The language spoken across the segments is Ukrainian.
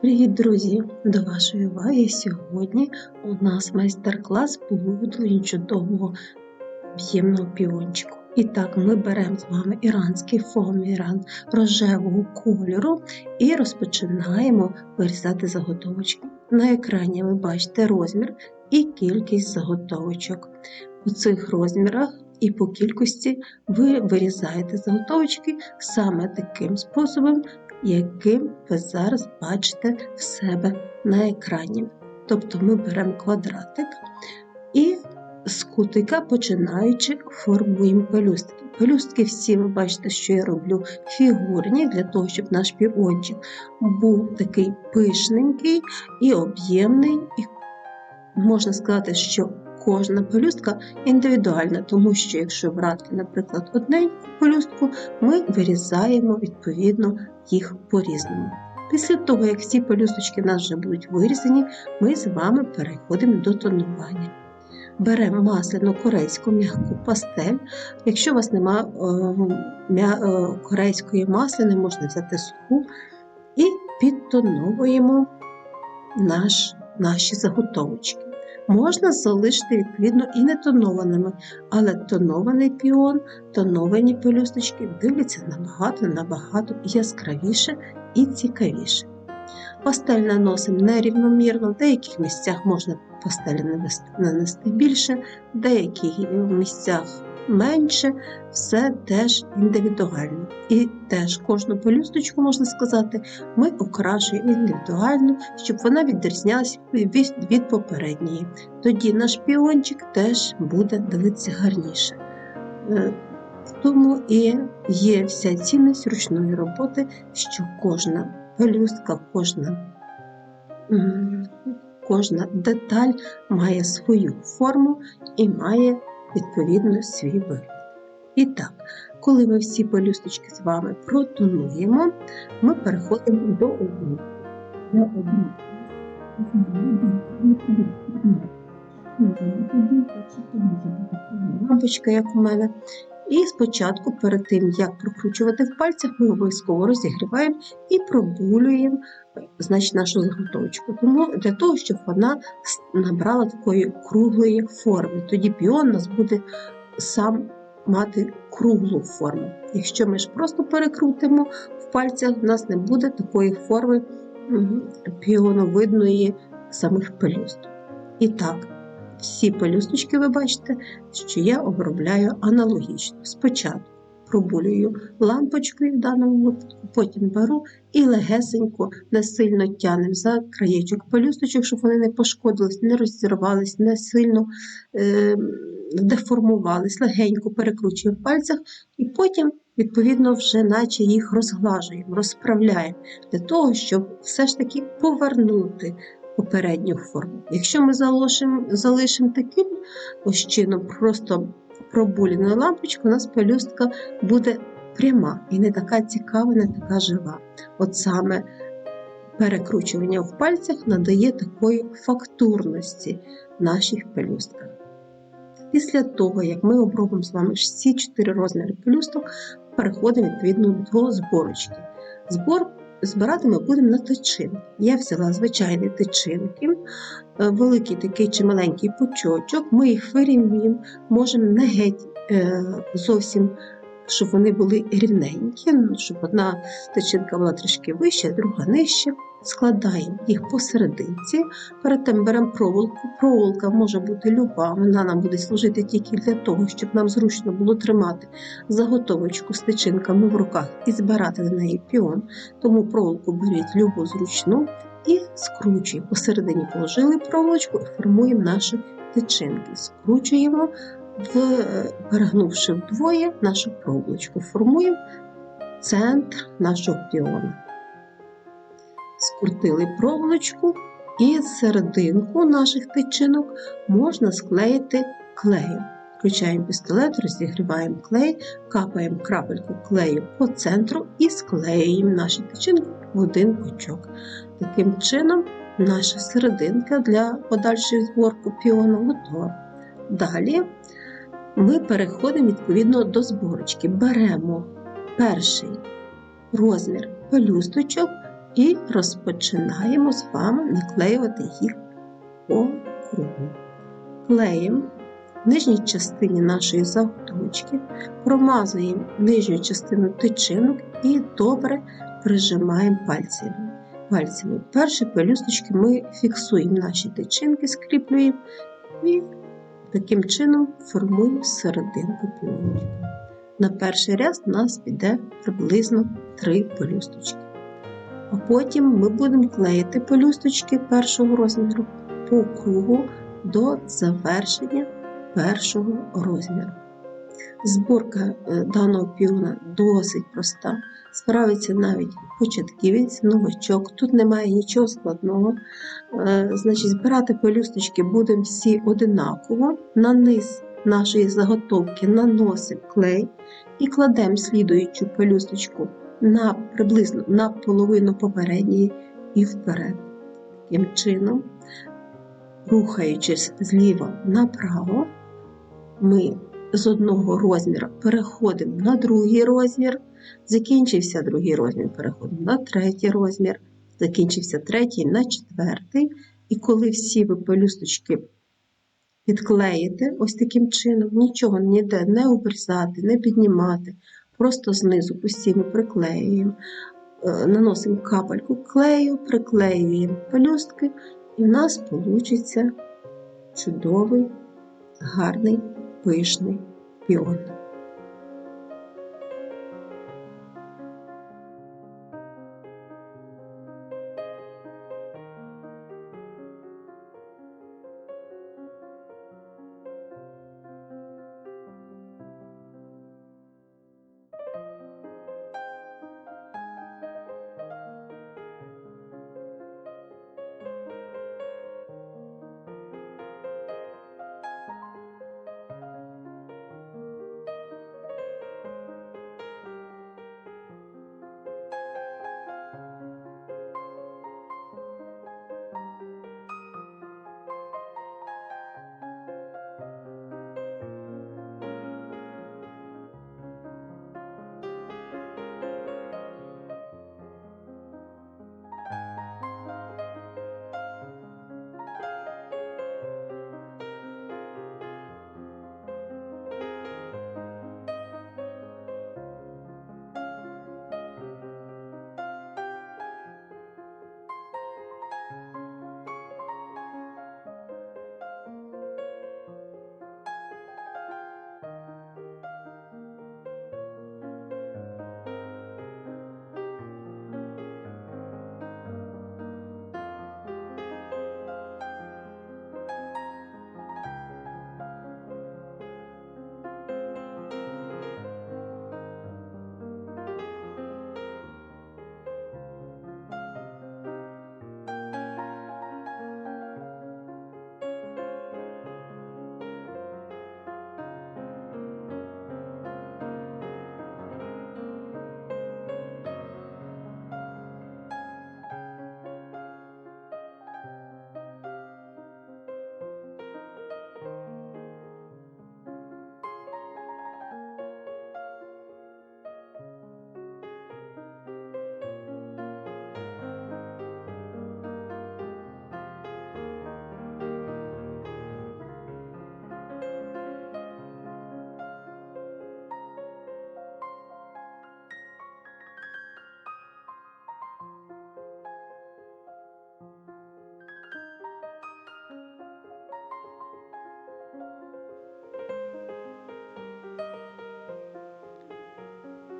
Привіт, друзі! До вашої уваги сьогодні у нас майстер-клас по виготовленню чудового об'ємного піончику. І так, ми беремо з вами іранський фоаміран рожевого кольору і розпочинаємо вирізати заготовочки. На екрані ви бачите розмір і кількість заготовочок. У цих розмірах і по кількості ви вирізаєте заготовочки саме таким способом, яким ви зараз бачите в себе на екрані. Тобто ми беремо квадратик і з кутика починаючи формуємо пелюстки. Пелюстки всі ви бачите, що я роблю фігурні для того, щоб наш піончик був такий пишненький і об'ємний, і можна сказати, що кожна пелюстка індивідуальна, тому що якщо брати, наприклад, одненьку пелюстку, ми вирізаємо відповідно їх по-різному. Після того, як всі пелюсточки в нас вже будуть вирізані, ми з вами переходимо до тонування. Беремо масляну корейську м'яку пастель. Якщо у вас немає корейської масляни, можна взяти суху і підтоновуємо наш, наші заготовочки. Можна залишити, відповідно, і не тонованими, але тонований піон, тоновані пелюсточки дивляться набагато-набагато яскравіше і цікавіше. Пастель наносимо нерівномірно, в деяких місцях можна пастелі нанести більше, в деяких місцях менше, все теж індивідуально. І теж кожну пелюсточку, можна сказати, ми окрашуємо індивідуально, щоб вона відрізнялася від, попередньої. Тоді наш піончик теж буде дивитися гарніше. Е, тому і є вся цінність ручної роботи, що кожна пелюстка, кожна кожна деталь має свою форму і має відповідно свій вигляд. І так, коли ми всі пелюсточки з вами протонуємо, ми переходимо до обру. Для обру лампочка, як у мене. І спочатку, перед тим, як прокручувати в пальцях, ми обов'язково розігріваємо і пробулюємо значить, нашу заготовочку. Тому для того, щоб вона набрала такої круглої форми. Тоді піон у нас буде сам мати круглу форму. Якщо ми ж просто перекрутимо в пальцях, у нас не буде такої форми піоновидної самих пелюсток. І так, всі пелюсточки ви бачите, що я обробляю аналогічно. Спочатку пробулюю лампочкою в даному випадку, потім беру і легесенько, не сильно тянем за краєчок пелюсточок, щоб вони не пошкодились, не розірвались, не сильно е, деформувались, легенько перекручуємо в пальцях і потім. Відповідно, вже наче їх розглажуємо, розправляємо для того, щоб все ж таки повернути попередню форму. Якщо ми залишимо залишимо таким ось чином, просто пробуліною лампочкою, у нас пелюстка буде пряма і не така цікава, не така жива. От саме перекручування в пальцях надає такої фактурності наших пелюстках. Після того, як ми обробимо з вами всі чотири розміри пелюсток, переходимо відповідно до зборочки. Збор збирати ми будемо на тичин. Я взяла звичайні тичинки, е, великий такий чи маленький пучочок, ми їх вирівнюємо, можемо не геть е, зовсім, щоб вони були рівненькі, ну, щоб одна тичинка була трішки вища, друга нижча складаємо їх посерединці, перед тим беремо проволоку. Проволока може бути люба, вона нам буде служити тільки для того, щоб нам зручно було тримати заготовочку з тичинками в руках і збирати на неї піон. Тому проволоку беріть любу зручну і скручуємо. Посередині положили проволочку і формуємо наші тичинки. Скручуємо, перегнувши вдвоє нашу проволочку, формуємо центр нашого піона скрутили проволочку і серединку наших тичинок можна склеїти клеєм. Включаємо пістолет, розігріваємо клей, капаємо крапельку клею по центру і склеюємо наші тичинки в один пучок. Таким чином, наша серединка для подальшої зборки піону готова. Далі ми переходимо відповідно до зборочки. Беремо перший розмір пелюсточок І розпочинаємо з вами наклеювати їх по кругу. Клеїмо в нижній частині нашої заготовочки, промазуємо нижню частину тичинок і добре прижимаємо пальцями. пальцями. Перші пелюсточки ми фіксуємо наші тичинки, скріплюємо і таким чином формуємо серединку піончика. На перший ряд у нас піде приблизно 3 пелюсточки. А потім ми будемо клеїти пелюсточки першого розміру по кругу до завершення першого розміру. Зборка е, даного піона досить проста, справиться навіть початківець, новачок. Тут немає нічого складного. Е, Значить, збирати пелюсточки будемо всі одинаково. На низ нашої заготовки наносимо клей і кладемо слідуючу пелюсточку на приблизно на половину попередньої і вперед. Таким чином, рухаючись зліва направо, ми з одного розміру переходимо на другий розмір, закінчився другий розмір, переходимо на третій розмір, закінчився третій на четвертий. І коли всі ви пелюсточки підклеїте ось таким чином, нічого ніде не обрізати, не піднімати, просто знизу постійно приклеюємо, е, наносимо капельку клею, приклеюємо пелюстки, і в нас вийде чудовий, гарний, пишний піон.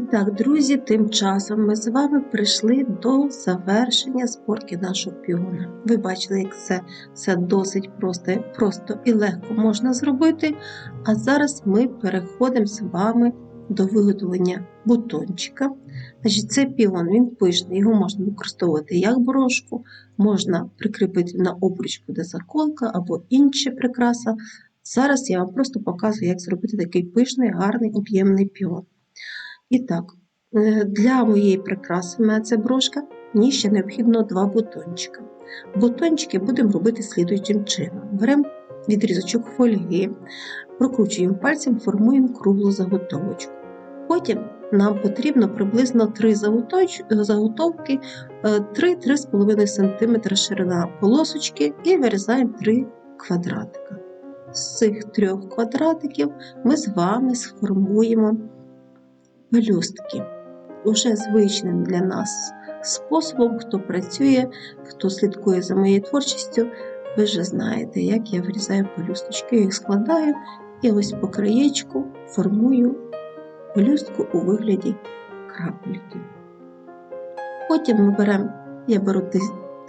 І так, друзі, тим часом ми з вами прийшли до завершення зборки нашого піона. Ви бачили, як це все досить просто, просто і легко можна зробити. А зараз ми переходимо з вами до виготовлення бутончика. Значить, Цей піон він пишний, його можна використовувати як брошку, можна прикріпити на обруч буде заколка або інша прикраса. Зараз я вам просто показую, як зробити такий пишний, гарний об'ємний піон. І так, е, для моєї прикраси, в брошка, мені ще необхідно два бутончика. Бутончики будемо робити слідуючим чином. Беремо відрізочок фольги, прокручуємо пальцем, формуємо круглу заготовочку. Потім нам потрібно приблизно 3 заготовки, е, 3-3,5 см ширина полосочки і вирізаємо 3 квадратика. З цих трьох квадратиків ми з вами сформуємо пелюстки. Уже звичним для нас способом, хто працює, хто слідкує за моєю творчістю, ви вже знаєте, як я вирізаю пелюсточки, їх складаю і ось по краєчку формую пелюстку у вигляді крапельки. Потім ми беремо, я беру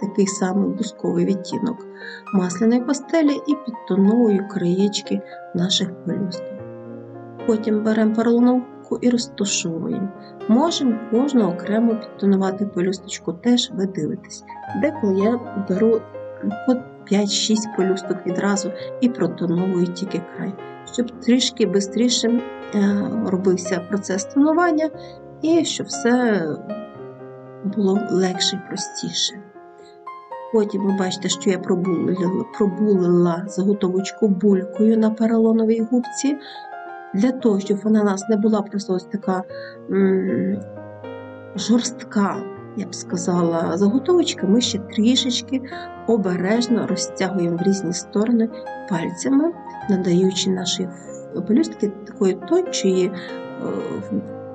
такий самий бусковий відтінок масляної пастелі і підтоновую краєчки наших пелюсток. Потім беремо поролоновку і розташовуємо. Можемо кожну окремо підтонувати пелюсточку, теж ви дивитесь. Деколи я беру по 5-6 пелюсток відразу і протоновую тільки край, щоб трішки швидше робився процес тонування і щоб все було легше і простіше. Потім ви бачите, що я пробулила, пробулила заготовочку булькою на поролоновій губці, для того, щоб вона у нас не була просто ось така м, жорстка, я б сказала, заготовочка, ми ще трішечки обережно розтягуємо в різні сторони пальцями, надаючи нашій пелюстки такої тончої, е,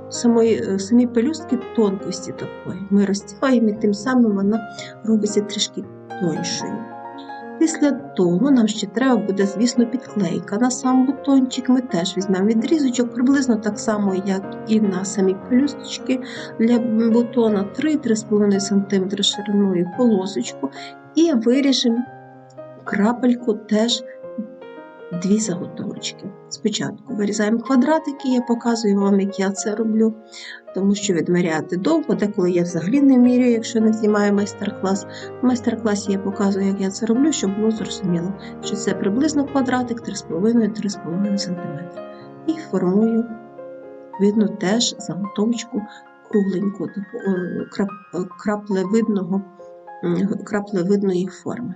самої, е, самі пелюстки тонкості такої. Ми розтягуємо і тим самим вона робиться трішки тоншою. Після того нам ще треба буде, звісно, підклейка на сам бутончик. Ми теж візьмемо відрізочок, приблизно так само, як і на самі пелюсточки для бутона 3-3,5 см шириною полосочку. І виріжемо крапельку теж дві заготовочки. Спочатку вирізаємо квадратики, я показую вам, як я це роблю, тому що відміряти довго, деколи я взагалі не міряю, якщо не знімаю майстер-клас. В майстер-класі я показую, як я це роблю, щоб було зрозуміло, що це приблизно квадратик 3,5-3,5 см. І формую, видно, теж заготовочку кругленьку, таку, е, краплевидного, м, краплевидної форми.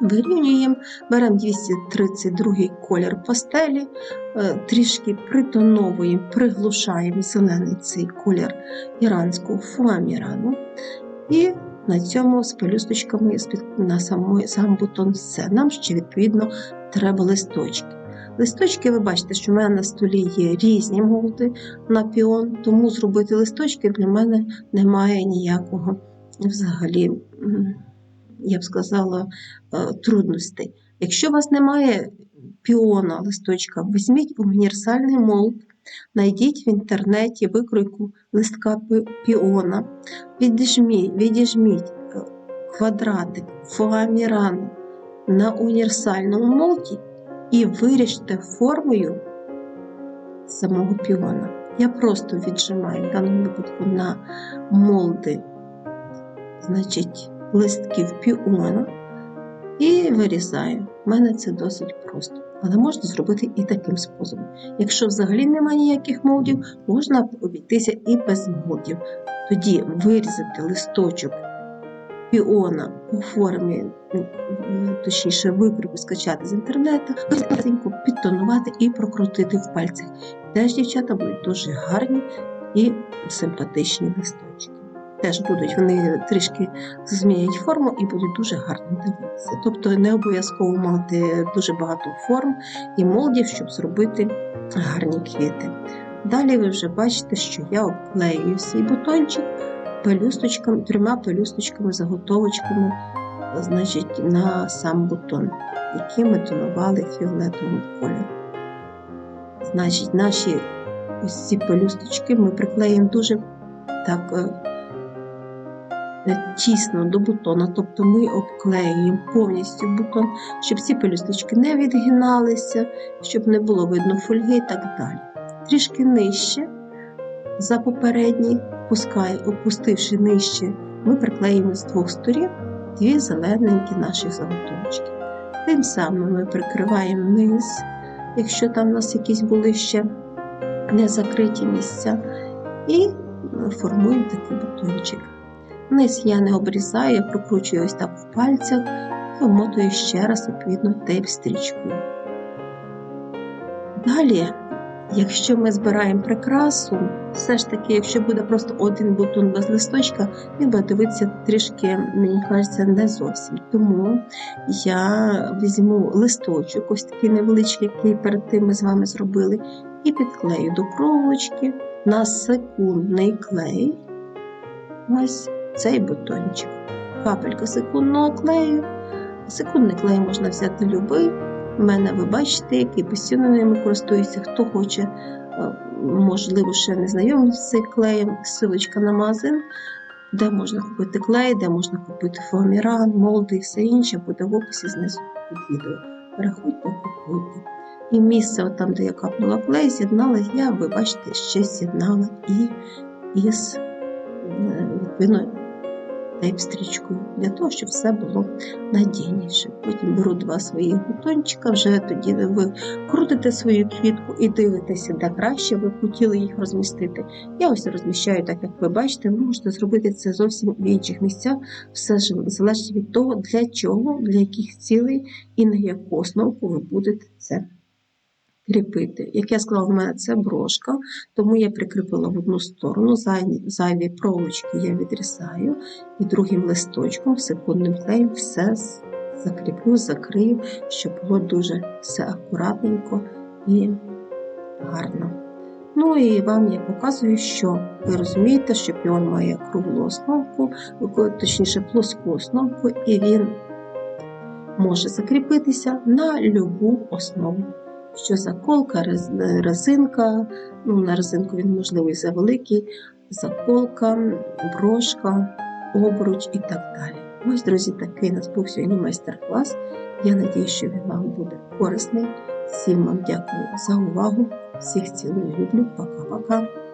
Вирівнюємо, беремо 232 колір пастелі, е, трішки притоновуємо, приглушаємо зелений цей колір іранського фуамірану. І на цьому з пелюсточками на самий сам бутон все. Нам ще, відповідно, треба листочки. Листочки, ви бачите, що в мене на столі є різні молди на піон, тому зробити листочки для мене немає ніякого взагалі. Я б сказала, е, трудностей. Якщо у вас немає піона листочка, візьміть універсальний молд, знайдіть в інтернеті викройку листка піона, відіжміть, відіжміть е, квадратик фоамірану на універсальному молді і виріжте формою самого піона. Я просто віджимаю в даному випадку на молди, значить, листків піона і вирізаю. У мене це досить просто. Але можна зробити і таким способом. Якщо взагалі немає ніяких молдів, можна обійтися і без молдів. Тоді вирізати листочок піона у формі, м, точніше, викрику скачати з інтернету, легенько підтонувати і прокрутити в пальцях. Теж дівчата будуть дуже гарні і симпатичні листочки. Теж будуть вони трішки змінять форму і будуть дуже гарно дивитися. Тобто не обов'язково мати дуже багато форм і молдів, щоб зробити гарні квіти. Далі ви вже бачите, що я обклеюю свій бутончик пелюсточками, трьома пелюсточками, заготовочками, значить, на сам бутон, який ми тонували фіолетовим кольором. Значить, наші ось ці пелюсточки ми приклеїмо дуже так е, тісно до бутона, тобто ми обклеюємо повністю бутон, щоб ці пелюсточки не відгиналися, щоб не було видно фольги і так далі. Трішки нижче за попередній, пускай, опустивши нижче, ми приклеїмо з двох сторін дві зелененькі наші заготовочки. Тим самим ми прикриваємо низ, якщо там у нас якісь були ще не закриті місця, і формуємо такий бутончик. Низ я не обрізаю, прокручую ось так в пальцях і вмотую ще раз, відповідно, тейп стрічкою. Далі Якщо ми збираємо прикрасу, все ж таки, якщо буде просто один бутон без листочка, він буде дивитися трішки, мені кажеться, не зовсім. Тому я візьму листочок, ось такий невеличкий, який перед тим ми з вами зробили, і підклею до проволочки на секундний клей. Ось цей бутончик. Капелька секундного клею. Секундний клей можна взяти любий. У мене ви бачите, який постійно ними користується. Хто хоче, е, можливо, ще не знайомий з цим клеєм, ссылочка на магазин, де можна купити клей, де можна купити фоаміран, молди і все інше, буде в описі знизу під відео. Переходьте, купуйте. І місце, там, де я капнула клей, з'єднала, я, ви бачите, ще з'єднала і із е, відповідно тейп-стрічкою, для того, щоб все було надійніше. Потім беру два свої бутончика, вже тоді ви крутите свою квітку і дивитеся, де краще ви хотіли їх розмістити. Я ось розміщаю так, як ви бачите, ви можете зробити це зовсім в інших місцях, все ж залежить від того, для чого, для яких цілей і на яку основу ви будете це кріпити. Як я сказала, в мене це брошка, тому я прикріпила в одну сторону, зайві, проволочки я відрізаю і другим листочком, секундним клеєм все закріплю, закрию, щоб було дуже все акуратненько і гарно. Ну і вам я показую, що ви розумієте, що піон має круглу основку, точніше плоску основку, і він може закріпитися на любу основу що заколка, резинка, ну на резинку він можливо і завеликий, заколка, брошка, обруч і так далі. Ось, друзі, такий у нас був сьогодні майстер-клас. Я надію, що він вам буде корисний. Всім вам дякую за увагу. Всіх цілую, люблю. Пока-пока.